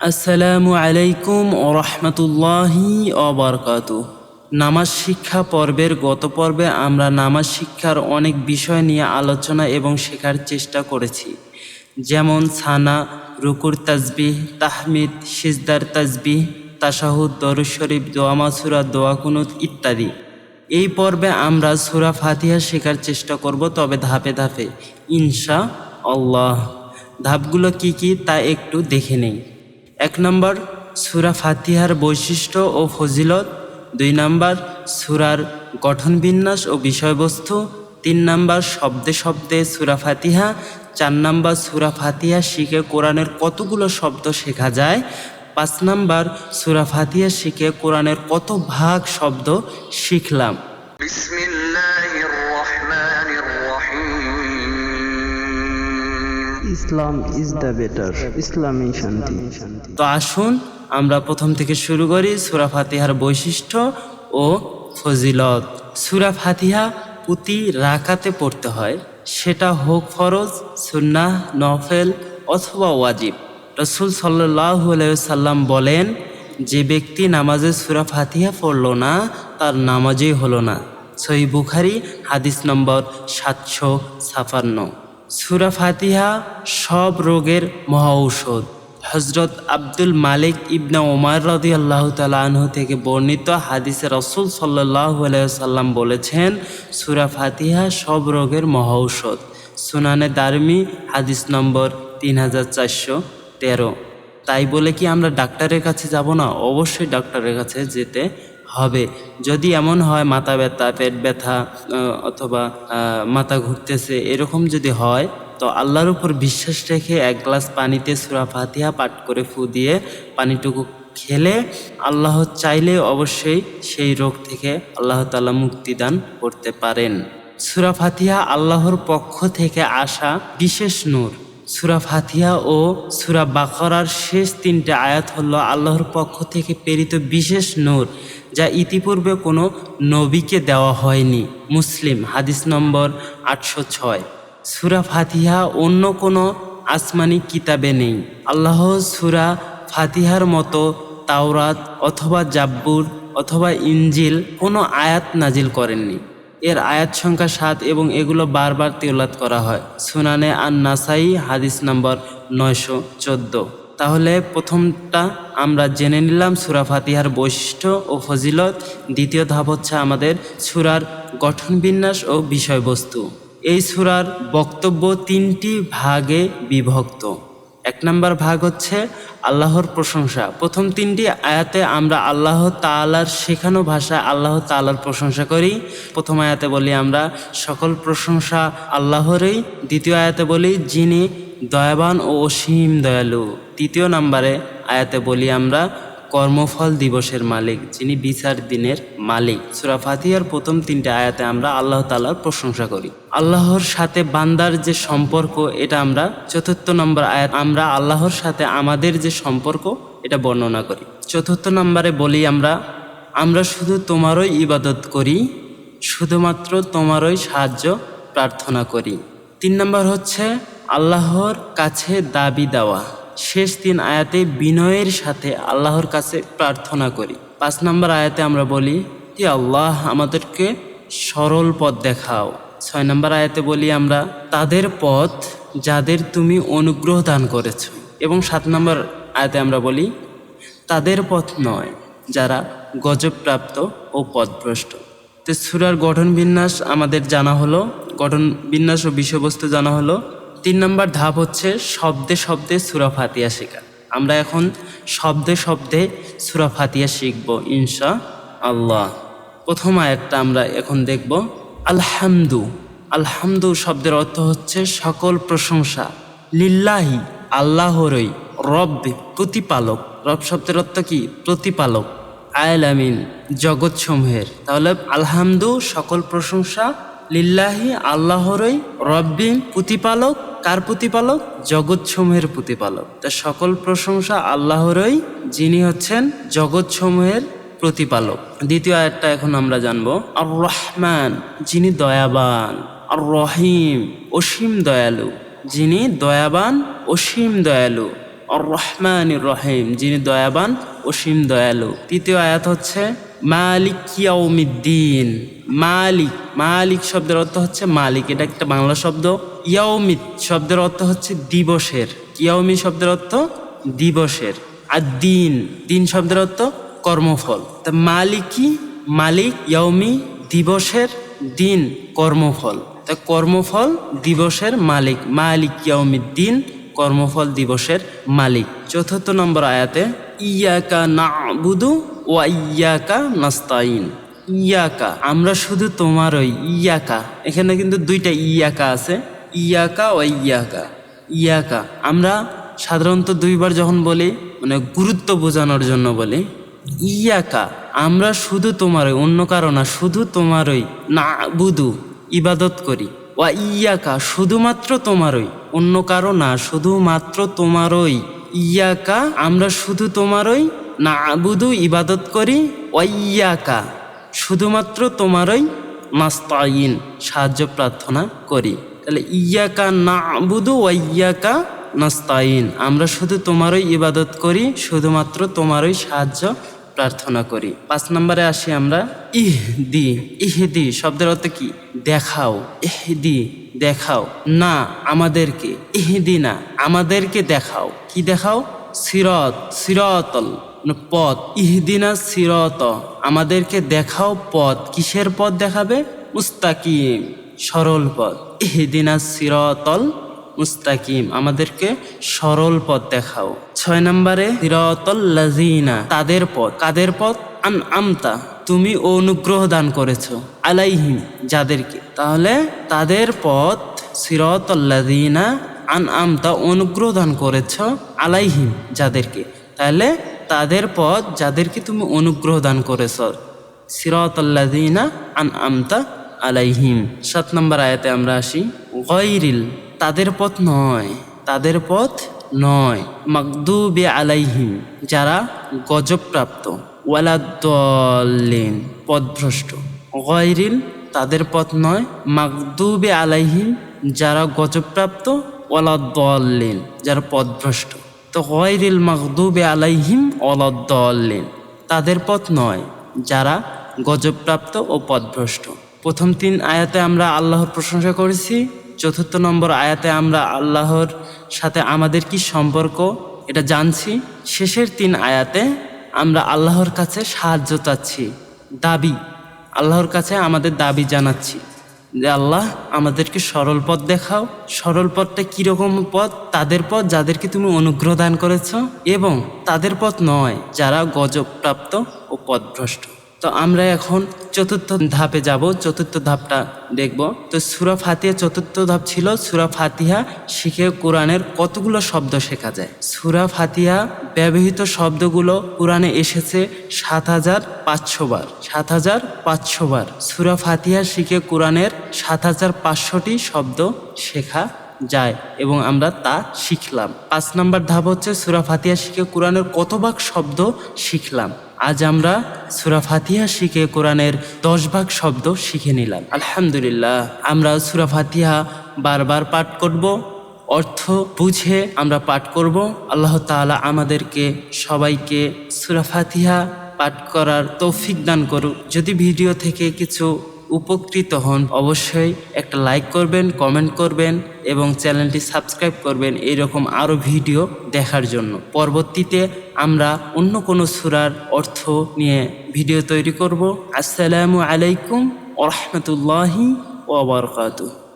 আসসালামু আলাইকুম ও রহমতুল্লাহি অবরকাত নামাজ শিক্ষা পর্বের গত পর্বে আমরা নামাজ শিক্ষার অনেক বিষয় নিয়ে আলোচনা এবং শেখার চেষ্টা করেছি। যেমন ছানা রুকুর তাজবিহ, তাহমিদ, সিজদার তাজবিহ, তাশাহুদ, দরুদ শরীফ, দোয়া মাসুরা, দোয়া কুনুত ইত্যাদি। এই পর্বে আমরা সুরা ফাতিহা শেখার চেষ্টা করব, তবে ধাপে ধাপে। ইনশা আল্লাহ ধাপগুলো কি কি তা একটু দেখে নেই। এক নম্বর সুরা ফাতিহার বৈশিষ্ট্য ও ফজিলত, দুই নম্বর সুরার গঠন বিন্যাস ও বিষয়বস্তু, তিন নাম্বার শব্দে শব্দে সুরা ফাতিহা, চার নাম্বার সুরা ফাতিহা শিখে কোরআনের কতগুলো শব্দ শেখা যায়, পাঁচ নাম্বার সুরা ফাতিহা শিখে কোরআনের কত ভাগ শব্দ শিখলাম। বিসমিল্লাহির ইসলাম ইজ দ্য বেটার ইসলামী শান্তি। তো আসুন, আমরা প্রথম থেকে শুরু করি সুরা ফাতিহার বৈশিষ্ট্য ও ফজিলত। সুরা ফাতিহা প্রতি রাকাতে পড়তে হয়। সেটা হোক ফরজ, সুন্নাহ, নফেল অথবা ওয়াজিব। রসুল সাল্লাহ সাল্লাম বলেন, যে ব্যক্তি নামাজে সুরা ফাতিহা পড়ল না, তার নামাজই হলো না। সই বুখারি হাদিস নম্বর সাতশো ছাপান্ন। সুরা ফাতিহা সব রোগের মহা ঔষধ। হজরত আব্দুল মালিক ইবনা ওমার রদি আল্লাহ আনহু থেকে বর্ণিত হাদিসে রসুল সাল্লাহ সাল্লাম বলেছেন, সুরা ফাতিহা সব রোগের মহা ঔষধ। সুনানে দারমি, হাদিস নম্বর তিন হাজার চারশো তেরো। তাই বলে কি আমরা ডাক্তারের কাছে যাব না? অবশ্যই ডাক্তারের কাছে যেতে হবে। যদি এমন হয় মাথা ব্যথা, পেট ব্যথা অথবা মাথা ঘুরতেছে, এরকম যদি হয়, তো আল্লাহর উপর বিশ্বাস রেখে এক গ্লাস পানিতে সুরা ফাতিহা পাঠ করে ফু দিয়ে পানিটুকু খেলে আল্লাহ চাইলে অবশ্যই সেই রোগ থেকে আল্লাহ তালা মুক্তিদান করতে পারেন। সুরা ফাতিহা আল্লাহর পক্ষ থেকে আসা বিশেষ নূর। সুরা ফাতিহা ও সুরা বাখরার শেষ তিনটে আয়াত হল আল্লাহর পক্ষ থেকে প্রেরিত বিশেষ নূর, যা ইতিপূর্বে কোনো নবীকে দেওয়া হয়নি। মুসলিম, হাদিস নম্বর আটশো ছয়। সুরা ফাতিহা অন্য কোনো আসমানি কিতাবে নেই। আল্লাহ সুরা ফাতিহার মতো তাওরাত অথবা জাব্বুর অথবা ইঞ্জিল কোনো আয়াত নাজিল করেননি। এর আয়াত সংখ্যা সাত এবং এগুলো বারবার তেলাত করা হয়। সুনানে আন নাসাই হাদিস নম্বর নয়শো চোদ্দ। তাহলে প্রথমটা আমরা জেনে নিলাম সুরা ফাতিহার বৈশিষ্ট্য ও ফজিলত। দ্বিতীয় ধাপ হচ্ছে আমাদের সুরার গঠন বিন্যাস ও বিষয়বস্তু। এই সুরার বক্তব্য তিনটি ভাগে বিভক্ত। এক নম্বর ভাগ হচ্ছে আল্লাহর প্রশংসা। প্রথম তিনটি আয়াতে আমরা আল্লাহ তালার শেখানো ভাষায় আল্লাহ তালার প্রশংসা করি। প্রথম আয়াতে বলি আমরা, সকল প্রশংসা আল্লাহরই। দ্বিতীয় আয়াতে বলি, যিনি দয়াবান ও অসীম দয়ালু। তৃতীয় নম্বরে আয়াতে বলি আমরা কর্মফল দিবসের মালিক, যিনি বিচার দিনের মালিক। সুরা ফাতিহার প্রথম তিনটে আয়াতে আমরা আল্লাহ তালার প্রশংসা করি। আল্লাহর সাথে বান্দার যে সম্পর্ক, এটা আমরা চতুর্থ নম্বর আয়াত আমরা আল্লাহর সাথে আমাদের যে সম্পর্ক, এটা বর্ণনা করি। চতুর্থ নম্বরে বলি আমরা আমরা শুধু তোমারই ইবাদত করি, শুধুমাত্র তোমারই সাহায্য প্রার্থনা করি। তিন নম্বর হচ্ছে, আল্লাহর কাছে দাবি দেওয়া। শেষ তিন আয়াতে বিনয়ের সাথে আল্লাহর কাছে প্রার্থনা করি। পাঁচ নম্বর আয়াতে আমরা বলি, হে আল্লাহ, আমাদেরকে সরল পথ দেখাও। ছয় নম্বর আয়াতে বলি আমরা, তাদের পথ যাদের তুমি অনুগ্রহ দান করেছ। এবং সাত নম্বর আয়াতে আমরা বলি, তাদের পথ নয়, যারা গজবপ্রাপ্ত ও পথভ্রষ্ট। তো সুরার গঠন বিন্যাস আমাদের জানা হলো, গঠন বিন্যাস ও বিষয়বস্তু জানা হলো তিন নম্বর ধাপ হচ্ছে শব্দে শব্দে সুরা ফাতিয়া শেখা। আমরা এখন শব্দে শব্দে সুরা ফাতিয়া শিখব ইনশা আল্লাহ প্রথম আয়াতটা আমরা এখন দেখব, আলহামদু। আলহামদু শব্দের অর্থ হচ্ছে সকল প্রশংসা। লিল্লাহি, আল্লাহরই রব প্রতিপালক। রব শব্দের অর্থ কি? প্রতিপালক। আয়াল আমিন, জগৎসমূহের। তাহলে আলহামদু, সকল প্রশংসা লিল্লাহি আল্লাহরই রব্বিন প্রতিপালক, কার প্রতিপালক? জগৎসমূহের প্রতিপালক। তা সকল প্রশংসা আল্লাহরই, যিনি হচ্ছেন জগৎসমূহের প্রতিপালক। দ্বিতীয় আয়াতটা এখন আমরা জানব। আর রহমান যিনি দয়াবান। আর রহিম অসীম দয়ালু। যিনি দয়াবান, অসীম দয়ালু। আর রহমান রহিম, যিনি দয়াবান, অসীম দয়ালু। তৃতীয় আয়াত হচ্ছে মালিক ইয়াউমিদ্দিন। মালিক মালিক শব্দের অর্থ হচ্ছে মালিক। এটা একটা বাংলা শব্দ। ইয়াউমিদ শব্দের অর্থ হচ্ছে দিবসের। ইয়াউমি শব্দের অর্থ দিবসের। আর দিন দিন শব্দের অর্থ কর্মফল। তা মালিকই মালিক ইয়াউমি দিবসের দিন, কর্মফল। তা কর্মফল দিবসের মালিক। মালিক ইয়াউমিদ্দিন, কর্মফল দিবসের মালিক। চতুর্থ নম্বর আয়াতে, ইয়াকা নাবুদু ওয়া ইয়াকা নাস্তাইন ইয়াকা, আমরা শুধু তোমারই ইয়াকা। এখানে কিন্তু দুইটা ইয়াকা আছে। ইয়াকা ও ইয়াকা। ইয়াকা, আমরা সাধারণত দুইবার যখন বলি মানে গুরুত্ব বোঝানোর জন্য বলি, ইয়াকা, আমরা শুধু তোমারই অন্য কারও না, শুধু তোমারই না বুধু ইবাদত করি। ওয়া ইয়াকা, শুধুমাত্র তোমারই অন্য কারও না, শুধুমাত্র তোমারই ইয়াকা, আমরা শুধু তোমারই না আবুদু ইবাদত করি ওয়া ইয়াকা শুধুমাত্র তোমারই নাস্তাইন সাহায্য প্রার্থনা করি। তাহলে ইয়াকা না আবুদু ওয়া ইয়াকা নাস্তাইন আমরা শুধু তোমারই ইবাদত করি, শুধুমাত্র তোমারই সাহায্য প্রার্থনা করি। পাঁচ নম্বরে আসি আমরা, ইহদি ইহদি শব্দের অর্থ কি? দেখাও, ইহদি, দেখাও। না, আমাদেরকে ইহদি না আমাদেরকে দেখাও। কি দেখাও? সিরত, সিরতল। পথ। ইহদিনা সিরত। আমাদেরকে দেখাও পথ। কিসের পথ দেখাবে? মুস্তাকিম, সরল পথ। ইহদিনা সিরতল মুস্তাকিম। আমাদেরকে সরল পথ দেখাও। ছয় নম্বরে, সিরাতাল লাযিনা। তাদের পথ। কাদের পথ? আন আমতা তুমি অনুগ্রহ দান করেছ আলাইহিম যাদেরকে। তাহলে তাদের পথ সিরাতাল লাযিনা আন আমতা অনুগ্রহ দান করেছ আলাইহিম যাদেরকে। তাহলে তাদের পথ যাদেরকে তুমি অনুগ্রহ দান করেছ। সিরাতাল আন আমতা আলাইহিম। সাত নম্বর আয়াতে আমরা আসি, গয়রিল, তাদের পথ নয়, তাদের পথ নয় মাকদুবে আলাইহিম, যারা গজবপ্রাপ্ত ওয়ালাদ্দলিন পথভ্রষ্ট। গয়রিল, তাদের পথ নয় মাকদুবে আলাইহিম, যারা গজবপ্রাপ্ত ওয়ালাদ্দলিন যারা পথভ্রষ্ট। তো গয়রিল মাকদুবে আলাইহিম ওয়ালাদ্দলিন তাদের পথ নয়, যারা গজবপ্রাপ্ত ও পথভ্রষ্ট। প্রথম তিন আয়াতে আমরা আল্লাহর প্রশংসা করেছি। চতুর্থ নম্বর আয়াতে আমরা আল্লাহর সাথে আমাদের কি সম্পর্ক, এটা জানছি। শেষের তিন আয়াতে আমরা আল্লাহর কাছে সাহায্য চাচ্ছি, দাবি। আল্লাহর কাছে আমাদের দাবি জানাচ্ছি। যে আল্লাহ, আমাদেরকে সরল পথ দেখাও। সরল পথটা কীরকম পথ? তাদের পথ যাদেরকে তুমি অনুগ্রহ দান করেছ এবং তাদের পথ নয়, যারা গজবপ্রাপ্ত ও পথভ্রষ্ট। তো আমরা এখন চতুর্থ ধাপে যাব, চতুর্থ ধাপটা দেখব। তো সুরা ফাতিহা চতুর্থ ধাপ ছিল, সুরা ফাতিহা শিখে কোরআনের কতগুলো শব্দ শেখা যায়? সুরা ফাতিহা ব্যবহৃত শব্দগুলো কোরআনে এসেছে সাত হাজার পাঁচশো বার, সাত হাজার পাঁচশো বার। সুরা ফাতিহা শিখে কোরআনের সাত হাজার পাঁচশোটি শব্দ শেখা যায় এবং আমরা তা শিখলাম। পাঁচ নম্বর ধাপ হচ্ছে সুরা ফাতিহা শিখে কোরআনের কত ভাগ শব্দ শিখলাম। আজ আমরা সুরা ফাতিহা শিখে কোরআনের দশ ভাগ শব্দ শিখে নিলাম। আলহামদুলিল্লাহ, আমরা সুরা ফাতিহা বারবার পাঠ করব, অর্থ বুঝে আমরা পাঠ করব। আল্লাহ তালা আমাদেরকে, সবাইকে সুরা ফাতিহা পাঠ করার তৌফিক দান করুক। যদি ভিডিও থেকে কিছু উপকৃত হন, অবশ্যই একটা লাইক করবেন কমেন্ট করবেন এবং চ্যানেলটি সাবস্ক্রাইব করবেন এইরকম আরও ভিডিও দেখার জন্য। পরবর্তীতে আমরা অন্য কোনো সুরার অর্থ নিয়ে ভিডিও তৈরি করব। আসসালামু আলাইকুম ওরহমতুল্লাহি ওবরকাতুহ